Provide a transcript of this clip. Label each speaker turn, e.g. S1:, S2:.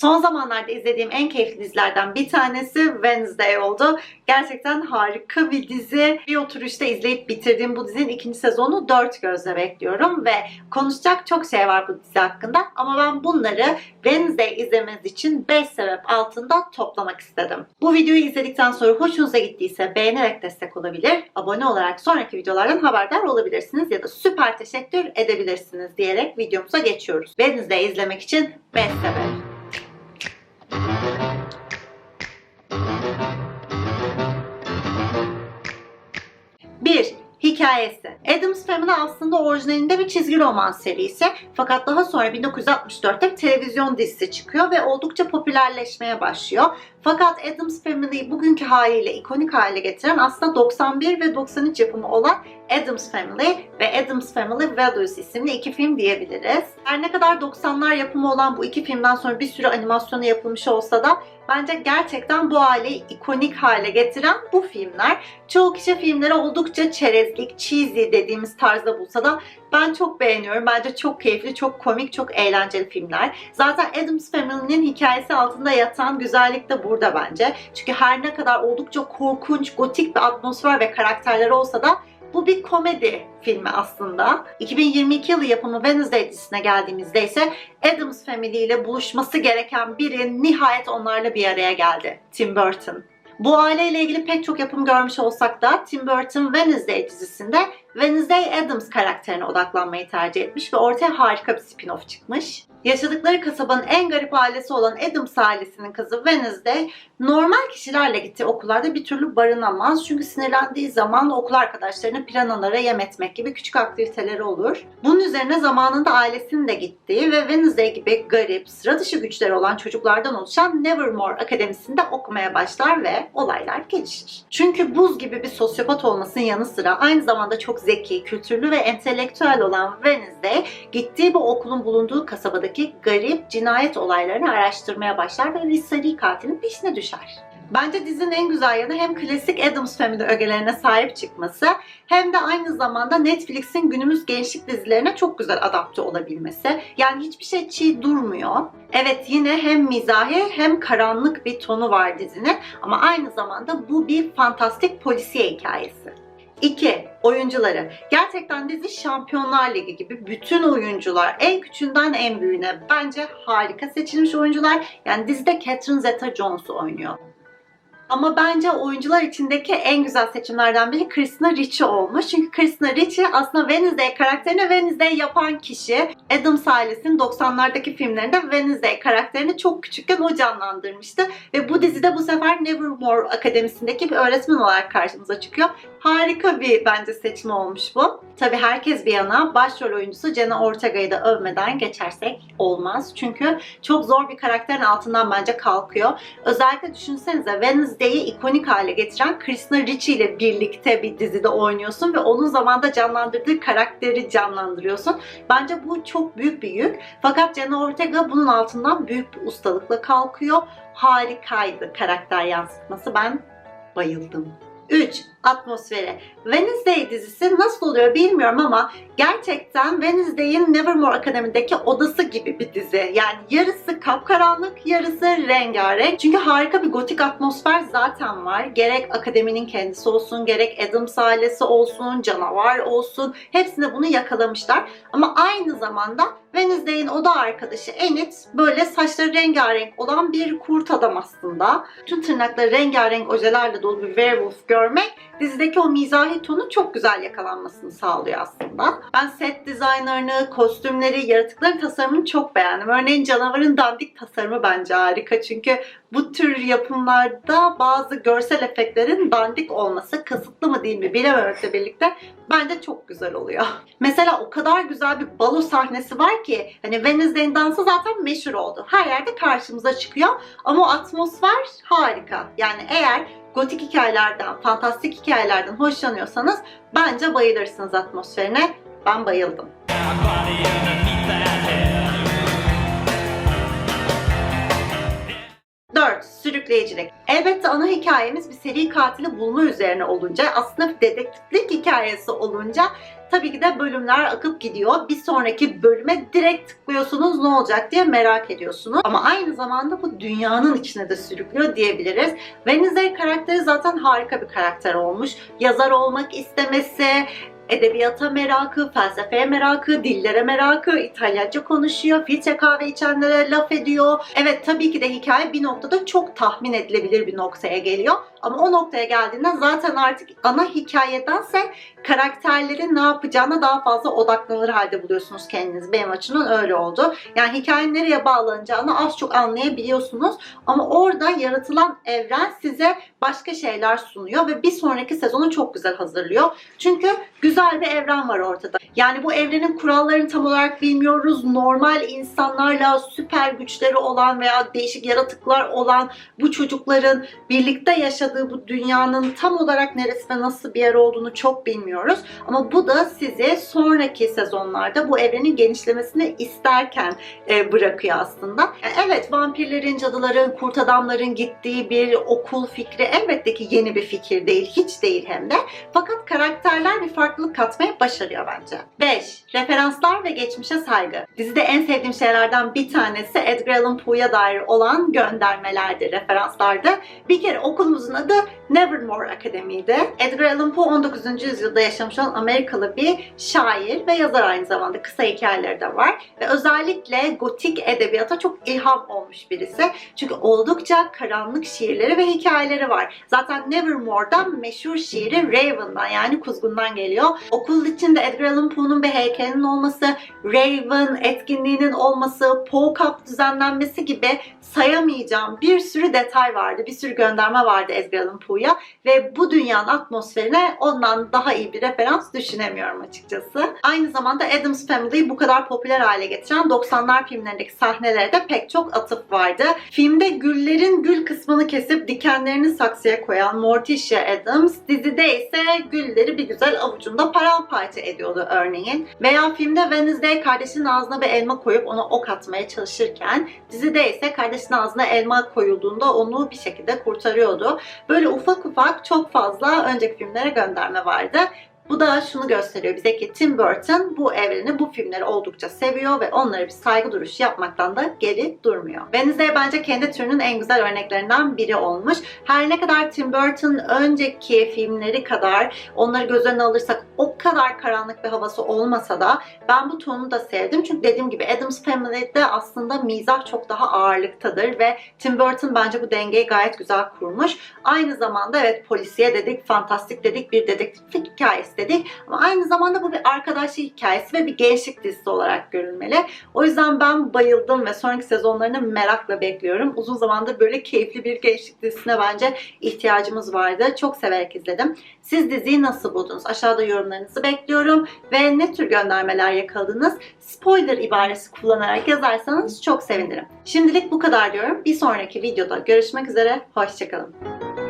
S1: Son zamanlarda izlediğim en keyifli dizilerden bir tanesi Wednesday oldu. Gerçekten harika bir dizi. Bir oturuşta izleyip bitirdiğim bu dizinin ikinci sezonu dört gözle bekliyorum ve konuşacak çok şey var bu dizi hakkında ama ben bunları Wednesday izlemeniz için 5 sebep altında toplamak istedim. Bu videoyu izledikten sonra hoşunuza gittiyse beğenerek destek olabilir, abone olarak sonraki videolardan haberdar olabilirsiniz ya da süper teşekkür edebilirsiniz diyerek videomuza geçiyoruz. Wednesday izlemek için 5 sebep. Hikayesi. Addams Family aslında orijinalinde bir çizgi roman serisi. Fakat daha sonra 1964'te bir televizyon dizisi çıkıyor ve oldukça popülerleşmeye başlıyor. Fakat Addams Family'yi bugünkü haliyle ikonik hale getiren aslında 91 ve 93 yapımı olan Addams Family ve Addams Family Values isimli iki film diyebiliriz. Her ne kadar 90'lar yapımı olan bu iki filmden sonra bir sürü animasyonu yapılmış olsa da bence gerçekten bu aileyi ikonik hale getiren bu filmler. Çoğu kişi filmleri oldukça çerezlik, cheesy dediğimiz tarzda bulsa da ben çok beğeniyorum. Bence çok keyifli, çok komik, çok eğlenceli filmler. Zaten Addams Family'nin hikayesi altında yatan güzellik de burada bence. Çünkü her ne kadar oldukça korkunç, gotik bir atmosfer ve karakterleri olsa da bu bir komedi filmi aslında. 2022 yılı yapımı Wednesday dizisine geldiğimizde ise Addams Family ile buluşması gereken biri nihayet onlarla bir araya geldi. Tim Burton. Bu aileyle ilgili pek çok yapım görmüş olsak da Tim Burton Wednesday dizisinde Wednesday Adams karakterine odaklanmayı tercih etmiş ve ortaya harika bir spin-off çıkmış. Yaşadıkları kasabanın en garip ailesi olan Adams ailesinin kızı Wednesday normal kişilerle gittiği okullarda bir türlü barınamaz. Çünkü sinirlendiği zaman okul arkadaşlarına piranalara yem etmek gibi küçük aktiviteleri olur. Bunun üzerine zamanında ailesinin de gittiği ve Wednesday gibi garip, sıra dışı güçleri olan çocuklardan oluşan Nevermore Akademisi'nde okumaya başlar ve olaylar gelişir. Çünkü buz gibi bir sosyopat olmasının yanı sıra aynı zamanda çok zeki, kültürlü ve entelektüel olan Wednesday gittiği bu okulun bulunduğu kasabadaki garip cinayet olaylarını araştırmaya başlar ve bir seri katilin peşine düşer. Bence dizinin en güzel yanı hem klasik Addams Family ögelerine sahip çıkması hem de aynı zamanda Netflix'in günümüz gençlik dizilerine çok güzel adapte olabilmesi. Yani hiçbir şey çiğ durmuyor. Evet yine hem mizahi hem karanlık bir tonu var dizinin ama aynı zamanda bu bir fantastik polisiye hikayesi. 2. Oyuncuları. Gerçekten dizi Şampiyonlar Ligi gibi bütün oyuncular en küçüğünden en büyüğüne bence harika seçilmiş oyuncular. Yani dizide Catherine Zeta-Jones oynuyor. Ama bence oyuncular içindeki en güzel seçimlerden biri Christina Ricci olmuş. Çünkü Christina Ricci aslında Wednesday karakterini Wednesday yapan kişi. Addams ailesinin 90'lardaki filmlerinde Wednesday karakterini çok küçükken o canlandırmıştı. Ve bu dizide bu sefer Nevermore Akademisi'ndeki bir öğretmen olarak karşımıza çıkıyor. Harika bir bence seçim olmuş bu. Tabi herkes bir yana başrol oyuncusu Jenna Ortega'yı da övmeden geçersek olmaz. Çünkü çok zor bir karakterin altından bence kalkıyor. Özellikle düşünsenize Wednesday'i ikonik hale getiren Christina Ricci ile birlikte bir dizide oynuyorsun ve onun zamanda canlandırdığı karakteri canlandırıyorsun. Bence bu çok büyük bir yük. Fakat Jenna Ortega bunun altından büyük bir ustalıkla kalkıyor. Harikaydı karakter yansıtması. Ben bayıldım. 3. Atmosferi. Wednesday dizisi nasıl oluyor bilmiyorum ama gerçekten Wednesday'in Nevermore Akademi'deki odası gibi bir dizi. Yani yarısı kapkaranlık, yarısı rengarenk. Çünkü harika bir gotik atmosfer zaten var. Gerek akademinin kendisi olsun, gerek Adams ailesi olsun, canavar olsun. Hepsinde bunu yakalamışlar. Ama aynı zamanda Wednesday'in oda arkadaşı Enid böyle saçları rengarenk olan bir kurt adam aslında. Tüm tırnakları rengarenk ojelerle dolu bir werewolf görmek dizideki o mizahi tonu çok güzel yakalanmasını sağlıyor aslında. Ben set dizaynlarını, kostümleri, yaratıkların tasarımını çok beğendim. Örneğin canavarın dandik tasarımı bence harika çünkü bu tür yapımlarda bazı görsel efektlerin dandik olması kasıtlı mı değil mi bilememekle birlikte bence çok güzel oluyor. Mesela o kadar güzel bir balo sahnesi var ki hani Wednesday'in dansı zaten meşhur oldu. Her yerde karşımıza çıkıyor ama o atmosfer harika. Yani eğer gotik hikayelerden, fantastik hikayelerden hoşlanıyorsanız bence bayılırsınız atmosferine. Ben bayıldım. Sürükleyicilik. Elbette ana hikayemiz bir seri katili bulma üzerine olunca, aslında dedektiflik hikayesi olunca tabii ki de bölümler akıp gidiyor. Bir sonraki bölüme direkt tıklıyorsunuz ne olacak diye merak ediyorsunuz. Ama aynı zamanda bu dünyanın içine de sürüklüyor diyebiliriz. Wednesday karakteri zaten harika bir karakter olmuş. Yazar olmak istemesi, edebiyata merakı, felsefeye merakı, dillere merakı, İtalyanca konuşuyor, filtre kahve içenlere laf ediyor. Evet tabii ki de hikaye bir noktada çok tahmin edilebilir bir noktaya geliyor. Ama o noktaya geldiğinde zaten artık ana hikayedense karakterlerin ne yapacağına daha fazla odaklanır halde buluyorsunuz kendiniz. Benim açımdan öyle oldu. Yani hikayenin nereye bağlanacağını az çok anlayabiliyorsunuz. Ama orada yaratılan evren size başka şeyler sunuyor ve bir sonraki sezonu çok güzel hazırlıyor. Çünkü güzel bir evren var ortada. Yani bu evrenin kurallarını tam olarak bilmiyoruz. Normal insanlarla süper güçleri olan veya değişik yaratıklar olan bu çocukların birlikte yaşadığı bu dünyanın tam olarak neresi ve nasıl bir yer olduğunu çok bilmiyoruz. Ama bu da sizi sonraki sezonlarda bu evrenin genişlemesini isterken e, bırakıyor aslında. E, Evet vampirlerin, cadıların, kurt adamların gittiği bir okul fikri elbette ki yeni bir fikir değil. Hiç değil hem de. Fakat karakterler bir farklılık katmaya başarıyor bence. 5. Referanslar ve geçmişe saygı. Dizide en sevdiğim şeylerden bir tanesi Edgar Allan Poe'ya dair olan göndermelerdi, referanslardı. Bir kere okulumuzun adı Nevermore Akademi'ydi. Edgar Allan Poe 19. yüzyılda yaşamış olan Amerikalı bir şair ve yazar aynı zamanda. Kısa hikayeleri de var. Ve özellikle gotik edebiyata çok ilham olmuş birisi. Çünkü oldukça karanlık şiirleri ve hikayeleri var. Zaten Nevermore'dan meşhur şiiri Raven'dan yani Kuzgun'dan geliyor. Okul içinde Edgar Allan Poe'nun bir heykelinin olması, Raven etkinliğinin olması, Poe Cup düzenlenmesi gibi sayamayacağım bir sürü detay vardı. Bir sürü gönderme vardı Edgar Poe'ya ve bu dünyanın atmosferine ondan daha iyi bir referans düşünemiyorum açıkçası. Aynı zamanda Addams Family'yi bu kadar popüler hale getiren 90'lar filmlerindeki sahnelere de pek çok atıf vardı. Filmde güllerin gül kısmını kesip dikenlerini saksıya koyan Morticia Adams, dizide ise gülleri bir güzel avucunda paramparça ediyordu örneğin. Veya filmde Wednesday kardeşinin ağzına bir elma koyup ona ok atmaya çalışırken, dizide ise kardeşinin ağzına elma koyulduğunda onu bir şekilde kurtarıyordu. Böyle ufak ufak çok fazla önceki filmlere gönderme vardı. Bu da şunu gösteriyor bize ki Tim Burton bu evreni, bu filmleri oldukça seviyor ve onlara bir saygı duruşu yapmaktan da geri durmuyor. Wednesday bence kendi türünün en güzel örneklerinden biri olmuş. Her ne kadar Tim Burton önceki filmleri kadar onları göz önüne alırsak o kadar karanlık bir havası olmasa da ben bu tonu da sevdim. Çünkü dediğim gibi Addams Family'de aslında mizah çok daha ağırlıktadır ve Tim Burton bence bu dengeyi gayet güzel kurmuş. Aynı zamanda evet polisiye dedik, fantastik dedik, bir dedektiflik hikayesi dedik. Ama aynı zamanda bu bir arkadaşlık hikayesi ve bir gençlik dizisi olarak görülmeli. O yüzden ben bayıldım ve sonraki sezonlarını merakla bekliyorum. Uzun zamandır böyle keyifli bir gençlik dizisine bence ihtiyacımız vardı. Çok severek izledim. Siz diziyi nasıl buldunuz? Aşağıda yorumlarınızı bekliyorum. Ve ne tür göndermeler yakaladınız? Spoiler ibaresi kullanarak yazarsanız çok sevinirim. Şimdilik bu kadar diyorum. Bir sonraki videoda görüşmek üzere. Hoşçakalın.